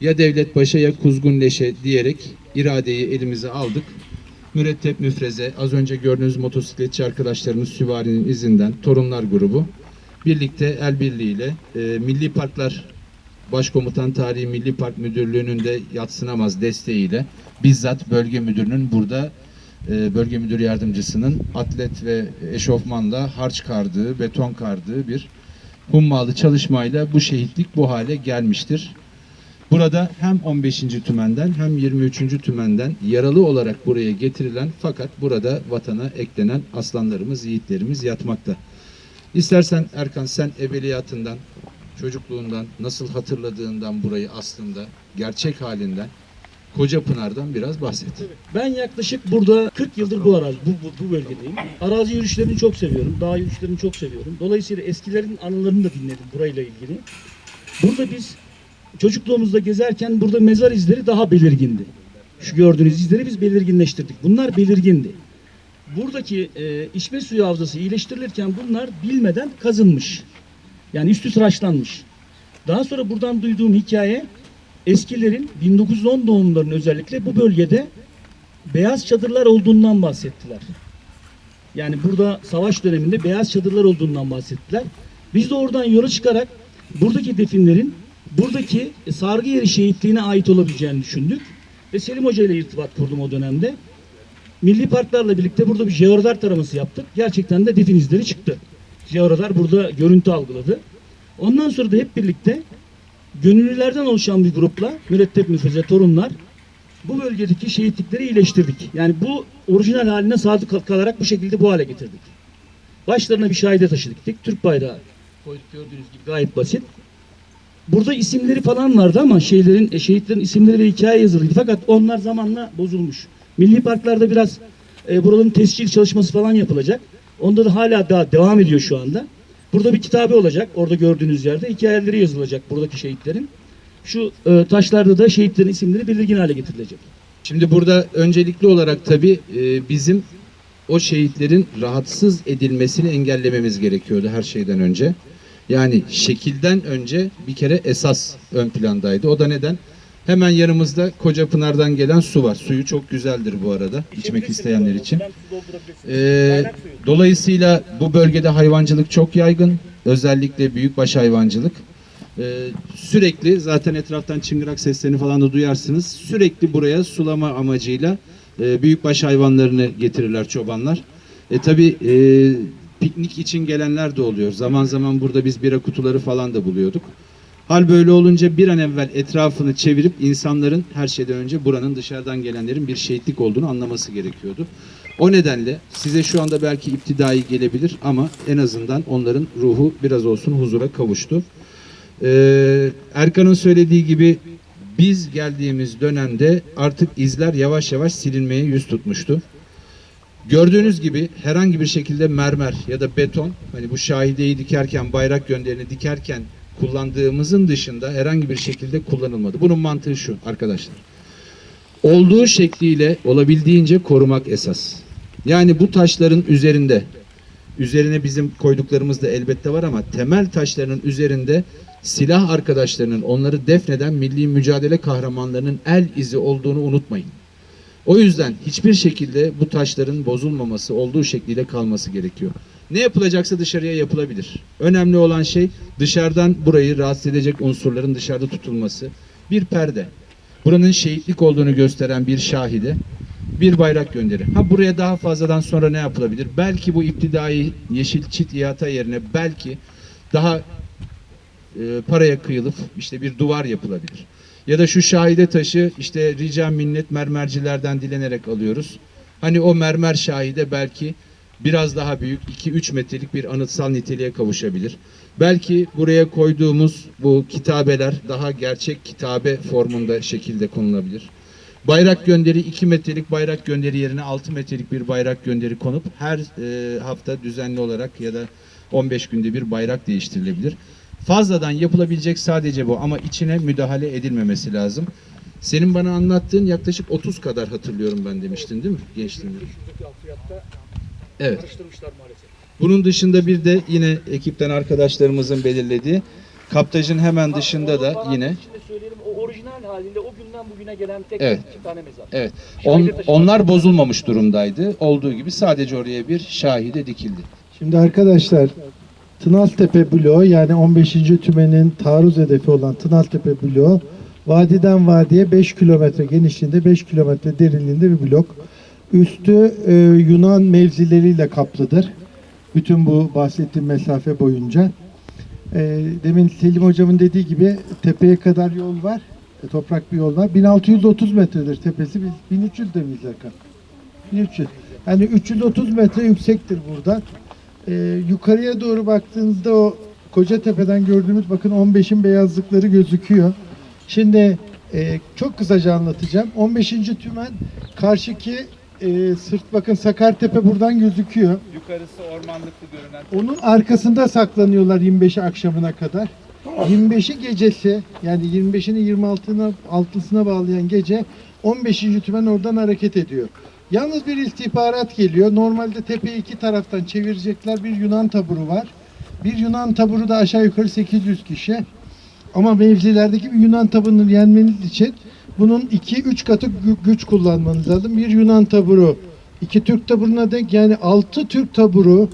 Ya devlet paşa ya kuzgun leşe diyerek iradeyi elimize aldık. Mürettep müfreze, az önce gördüğünüz motosikletçi arkadaşlarımız Süvari'nin izinden, Torunlar grubu birlikte el birliğiyle e, Milli Parklar Başkomutan Tarihi Milli Park Müdürlüğü'nün de yatsınamaz desteğiyle bizzat bölge müdürünün burada e, bölge müdür yardımcısının atlet ve eşofmanla harç kardığı, beton kardığı bir hummalı çalışmayla bu şehitlik bu hale gelmiştir. Burada hem 15. tümenden hem 23. tümenden yaralı olarak buraya getirilen fakat burada vatana eklenen aslanlarımız, yiğitlerimiz yatmakta. İstersen Erkan sen ebeliyatından, çocukluğundan, nasıl hatırladığından burayı aslında gerçek halinden, Koca Pınar'dan biraz bahset. Ben yaklaşık burada 40 yıldır bu arazi, bu, bu, bu bölgedeyim. Arazi yürüyüşlerini çok seviyorum. Dağ yürüyüşlerini çok seviyorum. Dolayısıyla eskilerin anılarını da dinledim burayla ilgili. Burada biz çocukluğumuzda gezerken burada mezar izleri daha belirgindi. Şu gördüğünüz izleri biz belirginleştirdik. Bunlar belirgindi. Buradaki e, içme suyu havzası iyileştirilirken bunlar bilmeden kazınmış. Yani üstü tıraşlanmış. Daha sonra buradan duyduğum hikaye eskilerin 1910 doğumluların özellikle bu bölgede beyaz çadırlar olduğundan bahsettiler. Yani burada savaş döneminde beyaz çadırlar olduğundan bahsettiler. Biz de oradan yola çıkarak buradaki definlerin buradaki sargı yeri şehitliğine ait olabileceğini düşündük. Ve Selim Hoca ile irtibat kurdum o dönemde. Milli parklarla birlikte burada bir jeoradar taraması yaptık. Gerçekten de defin izleri çıktı. Jeoradar burada görüntü algıladı. Ondan sonra da hep birlikte gönüllülerden oluşan bir grupla mürettep müfreze torunlar bu bölgedeki şehitlikleri iyileştirdik. Yani bu orijinal haline sadık kalarak bu şekilde bu hale getirdik. Başlarına bir şahide taşıdık. Türk bayrağı koyduk gördüğünüz gibi gayet basit. Burada isimleri falan vardı ama şeylerin, e, şehitlerin isimleri ve hikaye yazılıydı. Fakat onlar zamanla bozulmuş. Milli parklarda biraz e, buraların tescil çalışması falan yapılacak. Onda da hala daha devam ediyor şu anda. Burada bir kitabe olacak. Orada gördüğünüz yerde hikayeleri yazılacak buradaki şehitlerin. Şu e, taşlarda da şehitlerin isimleri belirgin hale getirilecek. Şimdi burada öncelikli olarak tabii e, bizim o şehitlerin rahatsız edilmesini engellememiz gerekiyordu her şeyden önce. Yani şekilden önce bir kere esas ön plandaydı. O da neden? Hemen yanımızda Koca Pınar'dan gelen su var. Suyu çok güzeldir bu arada içmek isteyenler için. Ee, dolayısıyla bu bölgede hayvancılık çok yaygın. Özellikle büyükbaş hayvancılık. Ee, sürekli zaten etraftan çıngırak seslerini falan da duyarsınız. Sürekli buraya sulama amacıyla e, büyükbaş hayvanlarını getirirler çobanlar. E tabi e, piknik için gelenler de oluyor. Zaman zaman burada biz bira kutuları falan da buluyorduk. Hal böyle olunca bir an evvel etrafını çevirip insanların her şeyden önce buranın dışarıdan gelenlerin bir şehitlik olduğunu anlaması gerekiyordu. O nedenle size şu anda belki iptidai gelebilir ama en azından onların ruhu biraz olsun huzura kavuştu. Ee, Erkan'ın söylediği gibi biz geldiğimiz dönemde artık izler yavaş yavaş silinmeye yüz tutmuştu. Gördüğünüz gibi herhangi bir şekilde mermer ya da beton hani bu şahideyi dikerken bayrak gönderini dikerken kullandığımızın dışında herhangi bir şekilde kullanılmadı. Bunun mantığı şu arkadaşlar. Olduğu şekliyle olabildiğince korumak esas. Yani bu taşların üzerinde üzerine bizim koyduklarımız da elbette var ama temel taşlarının üzerinde silah arkadaşlarının onları defneden milli mücadele kahramanlarının el izi olduğunu unutmayın. O yüzden hiçbir şekilde bu taşların bozulmaması, olduğu şekliyle kalması gerekiyor. Ne yapılacaksa dışarıya yapılabilir. Önemli olan şey dışarıdan burayı rahatsız edecek unsurların dışarıda tutulması. Bir perde. Buranın şehitlik olduğunu gösteren bir şahide bir bayrak gönderi. Ha buraya daha fazladan sonra ne yapılabilir? Belki bu iptidai yeşil çit ihata yerine belki daha e, paraya kıyılıp işte bir duvar yapılabilir. Ya da şu şahide taşı işte rica minnet mermercilerden dilenerek alıyoruz. Hani o mermer şahide belki biraz daha büyük 2-3 metrelik bir anıtsal niteliğe kavuşabilir. Belki buraya koyduğumuz bu kitabeler daha gerçek kitabe formunda şekilde konulabilir. Bayrak gönderi 2 metrelik bayrak gönderi yerine 6 metrelik bir bayrak gönderi konup her e, hafta düzenli olarak ya da 15 günde bir bayrak değiştirilebilir. Fazladan yapılabilecek sadece bu ama içine müdahale edilmemesi lazım. Senin bana anlattığın yaklaşık 30 kadar hatırlıyorum ben demiştin değil mi gençliğinde? Evet. Bunun dışında bir de yine ekipten arkadaşlarımızın belirlediği kaptajın hemen dışında da yine orijinal halinde o günden bugüne gelen tek Evet. iki tane mezar. Evet. On, onlar bozulmamış durumdaydı. Olduğu gibi sadece oraya bir şahide dikildi. Şimdi arkadaşlar Tınaltepe bloğu yani 15. tümenin taarruz hedefi olan Tınaltepe bloğu vadiden vadiye 5 kilometre genişliğinde 5 kilometre derinliğinde bir blok. Üstü e, Yunan mevzileriyle kaplıdır. Bütün bu bahsettiğim mesafe boyunca. E, demin Selim hocamın dediği gibi tepeye kadar yol var. E, toprak bir yol var. 1630 metredir tepesi. Biz 1300 de miyiz Erkan? 1300. Yani 330 metre yüksektir buradan. Ee, yukarıya doğru baktığınızda o Kocatepe'den gördüğümüz bakın 15'in beyazlıkları gözüküyor. Şimdi e, çok kısaca anlatacağım. 15. tümen karşıki e, sırt bakın Sakartepe buradan gözüküyor. Yukarısı ormanlıklı görünen Onun arkasında saklanıyorlar 25'i akşamına kadar. 25'i gecesi yani 25'ini 26'sına 6'sına bağlayan gece 15. tümen oradan hareket ediyor. Yalnız bir istihbarat geliyor. Normalde tepeyi iki taraftan çevirecekler. Bir Yunan taburu var. Bir Yunan taburu da aşağı yukarı 800 kişi. Ama mevzilerdeki bir Yunan taburunu yenmeniz için bunun 2-3 katı gü- güç kullanmanız lazım. Bir Yunan taburu, iki Türk taburuna denk yani 6 Türk taburu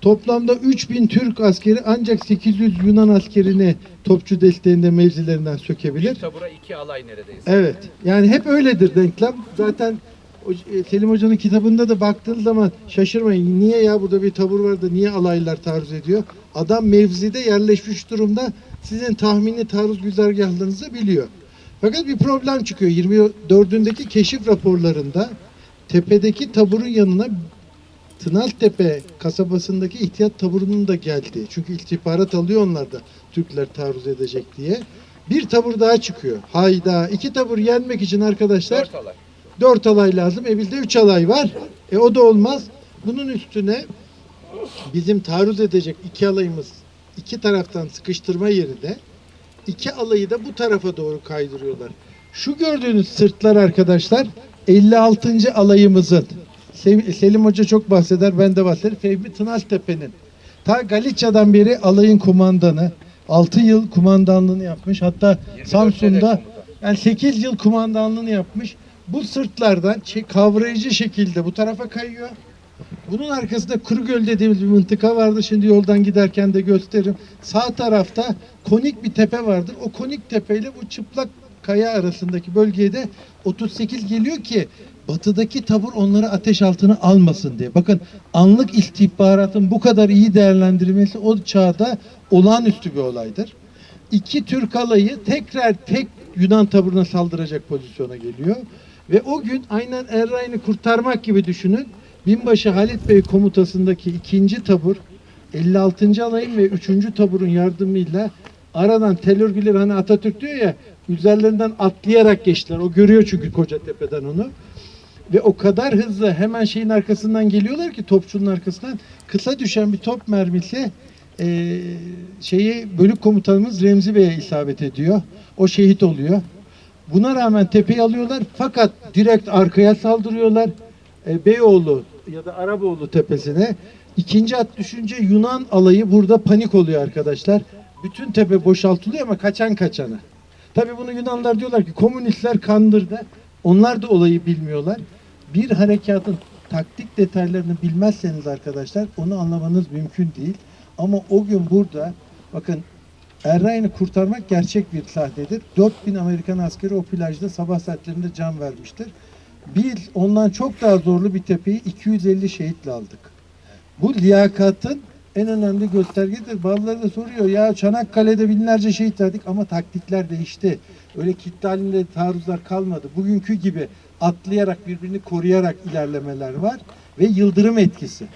Toplamda 3000 Türk askeri ancak 800 Yunan askerini topçu desteğinde mevzilerinden sökebilir. tabura iki alay neredeyse. Evet. Yani hep öyledir denklem. Zaten Selim Hoca'nın kitabında da baktığınız zaman şaşırmayın. Niye ya burada bir tabur var da niye alaylar taarruz ediyor? Adam mevzide yerleşmiş durumda sizin tahmini taarruz güzergahlarınızı biliyor. Fakat bir problem çıkıyor. 24'ündeki keşif raporlarında tepedeki taburun yanına Tınaltepe kasabasındaki ihtiyat taburunun da geldiği. Çünkü istihbarat alıyor onlar da Türkler taarruz edecek diye. Bir tabur daha çıkıyor. Hayda. iki tabur yenmek için arkadaşlar Dört alay. dört alay lazım. E bizde üç alay var. E o da olmaz. Bunun üstüne bizim taarruz edecek iki alayımız iki taraftan sıkıştırma yerine iki alayı da bu tarafa doğru kaydırıyorlar. Şu gördüğünüz sırtlar arkadaşlar 56. alayımızın Selim Hoca çok bahseder, ben de bahsederim. Fehmi Tınaltepe'nin. Ta Galicia'dan beri alayın kumandanı. 6 yıl kumandanlığını yapmış. Hatta Samsun'da yani 8 yıl kumandanlığını yapmış. Bu sırtlardan çe- kavrayıcı şekilde bu tarafa kayıyor. Bunun arkasında Kurugöl dediğimiz bir mıntıka vardı. Şimdi yoldan giderken de gösteririm. Sağ tarafta konik bir tepe vardır. O konik tepeyle bu çıplak kaya arasındaki bölgeye de 38 geliyor ki batıdaki tabur onları ateş altına almasın diye. Bakın anlık istihbaratın bu kadar iyi değerlendirilmesi o çağda olağanüstü bir olaydır. İki Türk alayı tekrar tek Yunan taburuna saldıracak pozisyona geliyor. Ve o gün aynen Erray'ını kurtarmak gibi düşünün. Binbaşı Halit Bey komutasındaki ikinci tabur 56. alayın ve 3. taburun yardımıyla aradan tel örgüleri hani Atatürk diyor ya üzerlerinden atlayarak geçtiler. O görüyor çünkü Kocatepe'den onu. Ve o kadar hızlı hemen şeyin arkasından geliyorlar ki topçunun arkasından kısa düşen bir top mermisi eee, şeyi bölük komutanımız Remzi Bey'e isabet ediyor. O şehit oluyor. Buna rağmen tepeyi alıyorlar fakat direkt arkaya saldırıyorlar. E, Beyoğlu ya da Araboğlu tepesine. İkinci at düşünce Yunan alayı burada panik oluyor arkadaşlar. Bütün tepe boşaltılıyor ama kaçan kaçana. Tabi bunu Yunanlar diyorlar ki komünistler kandırdı. Onlar da olayı bilmiyorlar. Bir harekatın taktik detaylarını bilmezseniz arkadaşlar onu anlamanız mümkün değil. Ama o gün burada bakın Erray'ını kurtarmak gerçek bir sahnedir. 4000 Amerikan askeri o plajda sabah saatlerinde can vermiştir. Biz ondan çok daha zorlu bir tepeyi 250 şehitle aldık. Bu liyakatın en önemli göstergesidir. Bazıları da soruyor ya Çanakkale'de binlerce şehit verdik ama taktikler değişti. Öyle kitle halinde taarruzlar kalmadı. Bugünkü gibi atlayarak birbirini koruyarak ilerlemeler var ve yıldırım etkisi.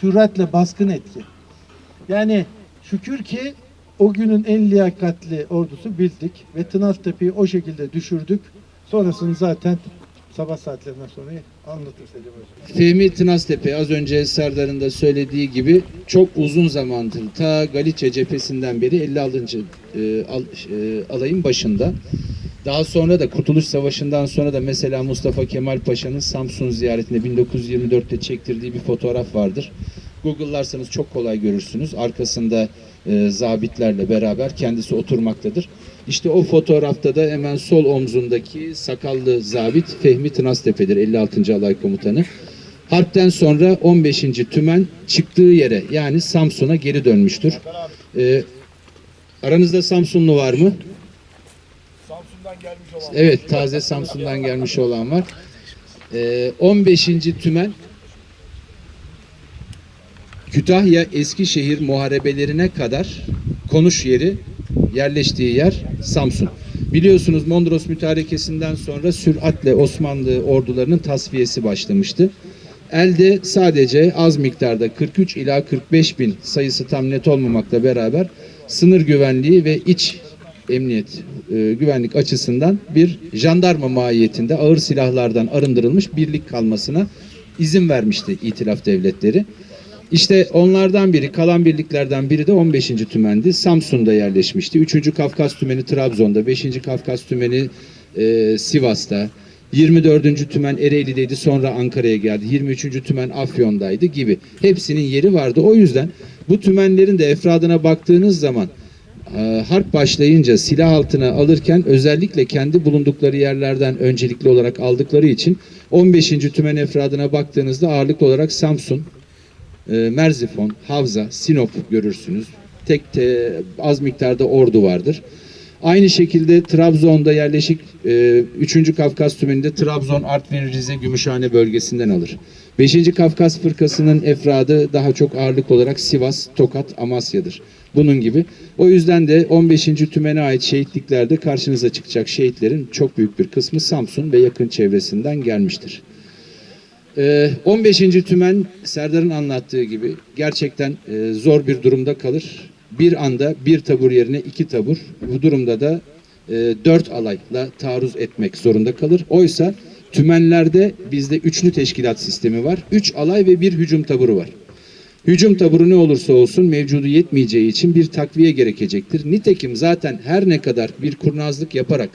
Süratle baskın etki. Yani şükür ki o günün en liyakatli ordusu bildik ve Tınaztepe'yi o şekilde düşürdük. Sonrasını zaten sabah saatlerinden sonra anlatır Selim Hocam. Fehmi Tınaztepe az önce Serdar'ın da söylediği gibi çok uzun zamandır ta Galicia cephesinden beri 56. e, al- e, alayın başında. Daha sonra da Kurtuluş Savaşı'ndan sonra da mesela Mustafa Kemal Paşa'nın Samsun ziyaretinde 1924'te çektirdiği bir fotoğraf vardır. Google'larsanız çok kolay görürsünüz. Arkasında e, zabitlerle beraber kendisi oturmaktadır. İşte o fotoğrafta da hemen sol omzundaki sakallı zabit Fehmi Tınaztepe'dir 56. Alay Komutanı. Harpten sonra 15. Tümen çıktığı yere yani Samsun'a geri dönmüştür. Ee, aranızda Samsunlu var mı? Samsun'dan gelmiş olan Evet taze Samsun'dan gelmiş olan var. Ee, 15. Tümen Kütahya Eskişehir muharebelerine kadar konuş yeri yerleştiği yer Samsun. Biliyorsunuz Mondros mütarekesinden sonra süratle Osmanlı ordularının tasfiyesi başlamıştı. Elde sadece az miktarda 43 ila 45 bin sayısı tam net olmamakla beraber sınır güvenliği ve iç emniyet e, güvenlik açısından bir jandarma mahiyetinde ağır silahlardan arındırılmış birlik kalmasına izin vermişti itilaf devletleri. İşte onlardan biri, kalan birliklerden biri de 15. tümendi. Samsun'da yerleşmişti. 3. Kafkas tümeni Trabzon'da, 5. Kafkas tümeni e, Sivas'ta, 24. tümen Ereğli'deydi sonra Ankara'ya geldi. 23. tümen Afyon'daydı gibi. Hepsinin yeri vardı. O yüzden bu tümenlerin de efradına baktığınız zaman e, harp başlayınca silah altına alırken özellikle kendi bulundukları yerlerden öncelikli olarak aldıkları için 15. tümen efradına baktığınızda ağırlıklı olarak Samsun, Merzifon, Havza, Sinop görürsünüz. Tek te, az miktarda ordu vardır. Aynı şekilde Trabzon'da yerleşik e, 3. Kafkas tümeninde Trabzon, Artvin, Rize, Gümüşhane bölgesinden alır. 5. Kafkas fırkasının efradı daha çok ağırlık olarak Sivas, Tokat, Amasya'dır. Bunun gibi. O yüzden de 15. tümene ait şehitliklerde karşınıza çıkacak şehitlerin çok büyük bir kısmı Samsun ve yakın çevresinden gelmiştir. Ee, 15. tümen Serdar'ın anlattığı gibi gerçekten e, zor bir durumda kalır. Bir anda bir tabur yerine iki tabur. Bu durumda da e, dört alayla taarruz etmek zorunda kalır. Oysa tümenlerde bizde üçlü teşkilat sistemi var. Üç alay ve bir hücum taburu var. Hücum taburu ne olursa olsun mevcudu yetmeyeceği için bir takviye gerekecektir. Nitekim zaten her ne kadar bir kurnazlık yaparak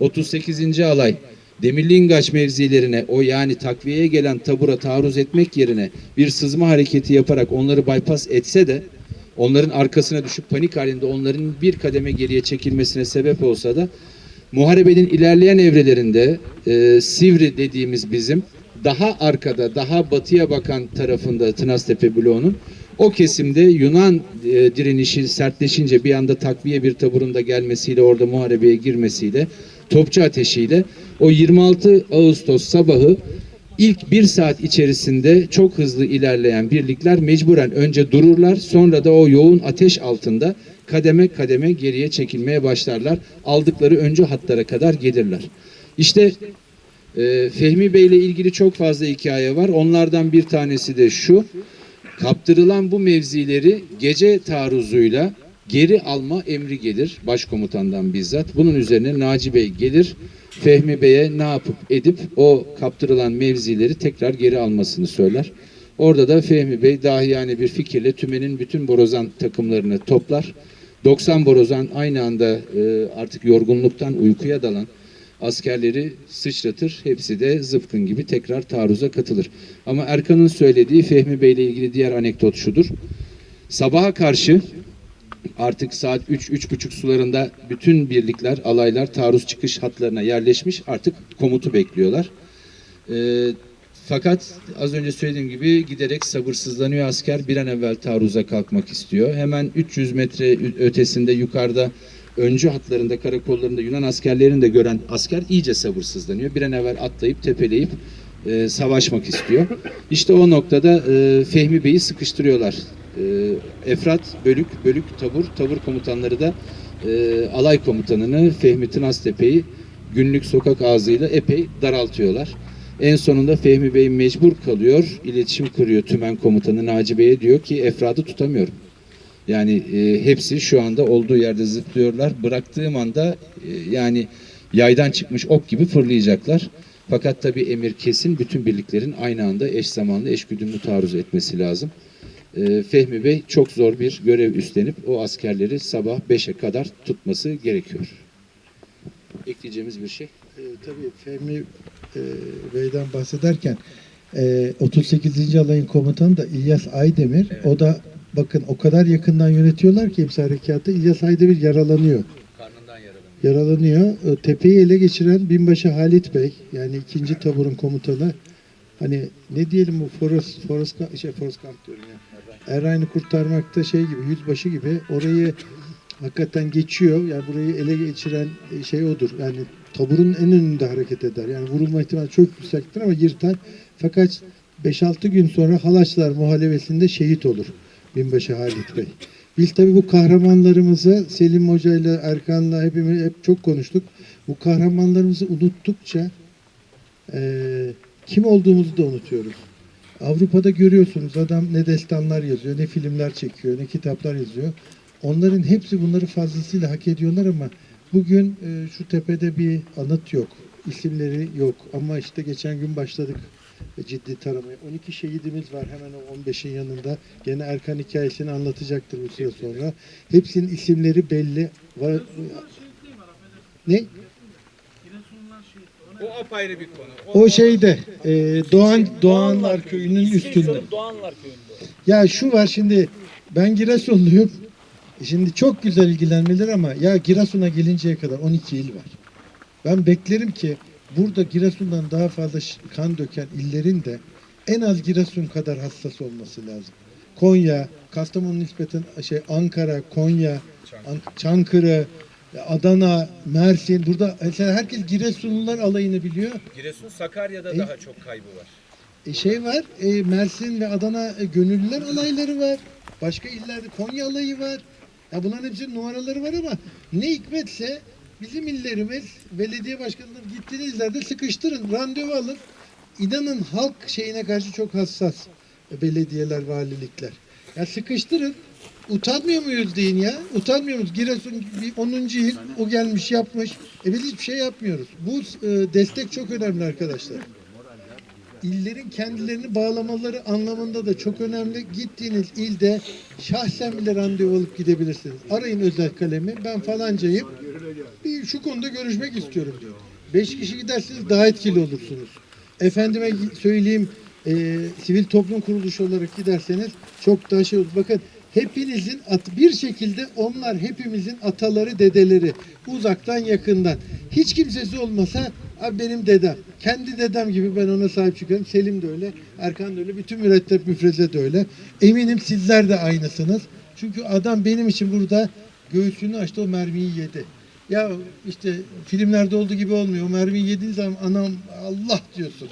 38. alay Demirliğingaç mevzilerine o yani takviyeye gelen tabura taarruz etmek yerine bir sızma hareketi yaparak onları bypass etse de onların arkasına düşüp panik halinde onların bir kademe geriye çekilmesine sebep olsa da muharebenin ilerleyen evrelerinde e, Sivri dediğimiz bizim daha arkada, daha batıya bakan tarafında Tınaztepe bloğunun o kesimde Yunan e, direnişi sertleşince bir anda takviye bir taburunda gelmesiyle orada muharebeye girmesiyle topçu ateşiyle o 26 Ağustos sabahı ilk bir saat içerisinde çok hızlı ilerleyen birlikler mecburen önce dururlar sonra da o yoğun ateş altında kademe kademe geriye çekilmeye başlarlar. Aldıkları öncü hatlara kadar gelirler. İşte e, Fehmi Bey ile ilgili çok fazla hikaye var. Onlardan bir tanesi de şu. Kaptırılan bu mevzileri gece taarruzuyla geri alma emri gelir başkomutandan bizzat. Bunun üzerine Naci Bey gelir. Fehmi Bey'e ne yapıp edip o kaptırılan mevzileri tekrar geri almasını söyler. Orada da Fehmi Bey dahiyane bir fikirle tümenin bütün borazan takımlarını toplar. 90 borazan aynı anda e, artık yorgunluktan uykuya dalan askerleri sıçratır. Hepsi de zıpkın gibi tekrar taarruza katılır. Ama Erkan'ın söylediği Fehmi Bey ile ilgili diğer anekdot şudur. Sabaha karşı artık saat 3-3.30 sularında bütün birlikler, alaylar taarruz çıkış hatlarına yerleşmiş. Artık komutu bekliyorlar. Ee, fakat az önce söylediğim gibi giderek sabırsızlanıyor asker. Bir an evvel taarruza kalkmak istiyor. Hemen 300 metre ötesinde yukarıda öncü hatlarında, karakollarında Yunan askerlerini de gören asker iyice sabırsızlanıyor. Bir an evvel atlayıp tepeleyip e, savaşmak istiyor. İşte o noktada e, Fehmi Bey'i sıkıştırıyorlar. E, Efrat, Bölük, Bölük, Tabur, Tabur komutanları da e, alay komutanını Fehmi Tınaztepe'yi günlük sokak ağzıyla epey daraltıyorlar. En sonunda Fehmi Bey mecbur kalıyor, iletişim kuruyor tümen komutanı Naci Bey'e diyor ki Efrad'ı tutamıyorum. Yani e, hepsi şu anda olduğu yerde zıplıyorlar. Bıraktığım anda e, yani yaydan çıkmış ok gibi fırlayacaklar. Fakat tabii emir kesin bütün birliklerin aynı anda eş zamanlı eş güdümlü taarruz etmesi lazım. E, Fehmi Bey çok zor bir görev üstlenip o askerleri sabah 5'e kadar tutması gerekiyor. Ekleyeceğimiz bir şey. E, tabii Fehmi e, Bey'den bahsederken e, 38. alayın komutanı da İlyas Aydemir. O da bakın o kadar yakından yönetiyorlar ki hepsi harekatı. İlyas Aydemir yaralanıyor. Karnından yaralanıyor. yaralanıyor. Tepeyi ele geçiren binbaşı Halit Bey yani ikinci taburun komutanı hani ne diyelim bu Forrest, Gump- şey Forrest Gump diyorum ya. Erayn'ı kurtarmakta şey gibi yüzbaşı gibi orayı hakikaten geçiyor. Yani burayı ele geçiren e, şey odur. Yani taburun en önünde hareket eder. Yani vurulma ihtimali çok yüksektir ama yırtar. Fakat 5-6 gün sonra Halaçlar Muhalefesi'nde şehit olur Binbaşı Halit Bey. Biz tabii bu kahramanlarımızı Selim Hoca ile Erkan'la hepimiz hep çok konuştuk. Bu kahramanlarımızı unuttukça eee, kim olduğumuzu da unutuyoruz. Avrupa'da görüyorsunuz adam ne destanlar yazıyor, ne filmler çekiyor, ne kitaplar yazıyor. Onların hepsi bunları fazlasıyla hak ediyorlar ama bugün e, şu tepede bir anıt yok. İsimleri yok ama işte geçen gün başladık ciddi taramaya. 12 şehidimiz var hemen o 15'in yanında. Gene Erkan hikayesini anlatacaktır bir süre sonra. Hepsinin isimleri belli. Var, ne? O apayrı bir konu. O şeyde e, Doğan Doğanlar Köyü'nün üstünde. Doğanlar Köyü'nde. Ya şu var şimdi ben Giresunluyum. Şimdi çok güzel ilgilenmeler ama ya Giresun'a gelinceye kadar 12 il var. Ben beklerim ki burada Giresun'dan daha fazla kan döken illerin de en az Giresun kadar hassas olması lazım. Konya, Kastamonu nispeten şey Ankara, Konya, An- Çankırı, Adana, Mersin. Burada mesela herkes Giresunlular alayını biliyor. Giresun Sakarya'da E- daha çok kaybı var. E şey var, e, Mersin ve Adana e, gönüllüler alayları var. Başka illerde Konya alayı var. Ya bunların hepsinin numaraları var ama ne hikmetse bizim illerimiz belediye başkanları gittiğiniz illerde sıkıştırın, randevu alın. İnanın halk şeyine karşı çok hassas e, belediyeler, valilikler. Ya sıkıştırın. Utanmıyor muyuz deyin ya? Utanmıyor muyuz? Giresun bir 10. yıl o gelmiş yapmış. E biz hiçbir şey yapmıyoruz. Bu e, destek çok önemli arkadaşlar illerin kendilerini bağlamaları anlamında da çok önemli. Gittiğiniz ilde şahsen bile randevu alıp gidebilirsiniz. Arayın özel kalemi. Ben falancayım. Bir şu konuda görüşmek istiyorum diyor. Beş kişi giderseniz daha etkili olursunuz. Efendime söyleyeyim e, sivil toplum kuruluşu olarak giderseniz çok daha şey olur. Bakın hepinizin at, bir şekilde onlar hepimizin ataları dedeleri uzaktan yakından. Hiç kimsesi olmasa abi benim dedem. Kendi dedem gibi ben ona sahip çıkıyorum. Selim de öyle, Erkan da öyle, bütün mürettep müfreze de öyle. Eminim sizler de aynısınız. Çünkü adam benim için burada göğsünü açtı o mermiyi yedi. Ya işte filmlerde olduğu gibi olmuyor. O mermiyi yediğin zaman anam Allah diyorsun.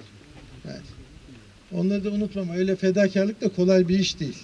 Yani. Onları da unutmam. Öyle fedakarlık da kolay bir iş değil.